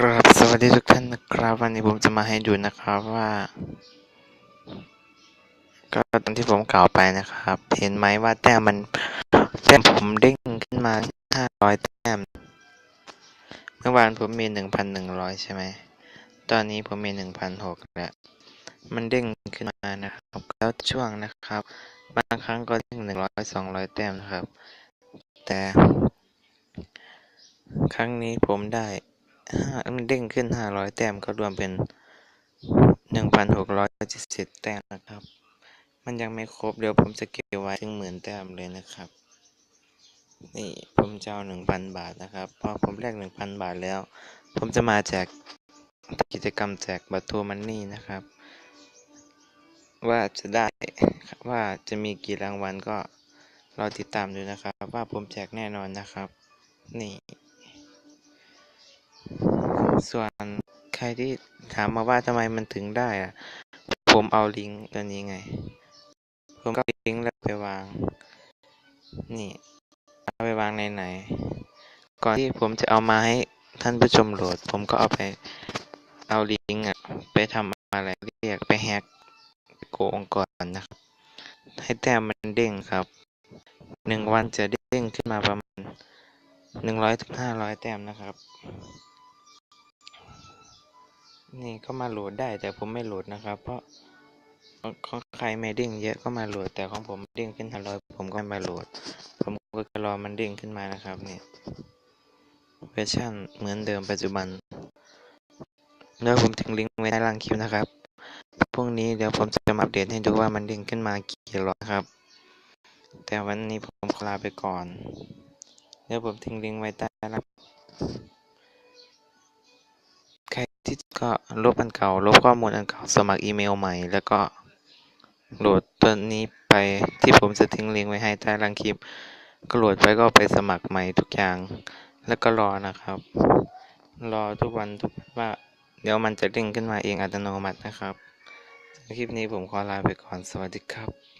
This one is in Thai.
ครับสวัสดีทุกท่านนะครับ วันนี้ผมจะมาให้ดูนะครับว่า ก็ตอนที่ผมกล่าวไปนะครับ เห็นไหมว่าแต้มมันแต้มผมเด้งขึ้นมาห้าร้อยแต้ม เมื่อวานผมมีหนึ่งพันหนึ่งร้อยใช่ไหมตอนนี้ผมมีหนึ่งพันหกแล้วมันเด้งขึ้นมานะครับ แล้วช่วงนะครับ บางครั้งก็เด้งหนึ่งร้อยสองร้อยแต้มนะครับ แต่ ครั้งนี้ผมได้ ห้ามันเด้งขึ้นห้าร้อยแต้มก็รวมเป็นหนึ่งพันหกร้อยเจ็ดสิบแต้มนะครับ มันยังไม่ครบเดี๋ยวผมจะเก็บไว้ถึงหมื่นแต้มเลยนะครับ นี่ผมจะเอาหนึ่งพันบาทนะครับ พอผมแลกหนึ่งพันบาทแล้ว ผมจะมาแจกกิจกรรมแจกบัตรทัวร์มันนี่นะครับ ว่าจะได้ว่าจะมีกี่รางวัลก็รอติดตามดูนะครับ ว่าผมแจกแน่นอนนะครับ นี่ ส่วนใครที่ถามมาว่าทำไมมันถึงได้อะผมเอาลิงก์ตัวนี้ไง ผมก็ลิงก์แล้วไปวาง นี่เอาไปวางในไหน ก่อนที่ผมจะเอามาให้ท่านผู้ชมโหลด ผมก็เอาไปเอาลิงก์อะไปทำอะไรเรียกไปแฮกโกงก่อนนะครับ ให้แต้มมันเด้งครับหนึ่งวันจะเด้งขึ้นมาประมาณหนึ่งร้อยถึงห้าร้อยแต้มนะครับ นี่ก็มาโหลดได้แต่ผมไม่โหลดนะครับ เพราะของใครไม่เด้งเยอะก็มาโหลดแต่ของผมเด้งขึ้นห้าร้อยผมก็ไม่มาโหลด ผมก็จะรอมันเด้งขึ้นมานะครับเนี่ยเวอร์ชันเหมือนเดิมปัจจุบันแล้วผมทิ้งลิงก์ไว้ใต้ล่างคลิปนะครับพรุ่งนี้เดี๋ยวผมจะมาอัปเดตให้ดูว่ามันเด้งขึ้นมากี่ร้อยครับ แต่วันนี้ผมขอลาไปก่อน เดี๋ยวผมทิ้งลิงก์ไว้ใต้ล่าง ก็ลบอันเก่า ลบข้อมูลอันเก่า สมัครอีเมลใหม่ แล้วก็โหลดตัวนี้ไปที่ผมจะทิ้งลิงก์ไว้ให้ใต้ล่างคลิป ก็โหลดไปก็ไปสมัครใหม่ทุกอย่าง แล้วก็รอนะครับ รอทุกวันทุกว่าเดี๋ยวมันจะเด้งขึ้นมาเองอัตโนมัตินะครับคลิปนี้ผมขอลาไปก่อน สวัสดีครับ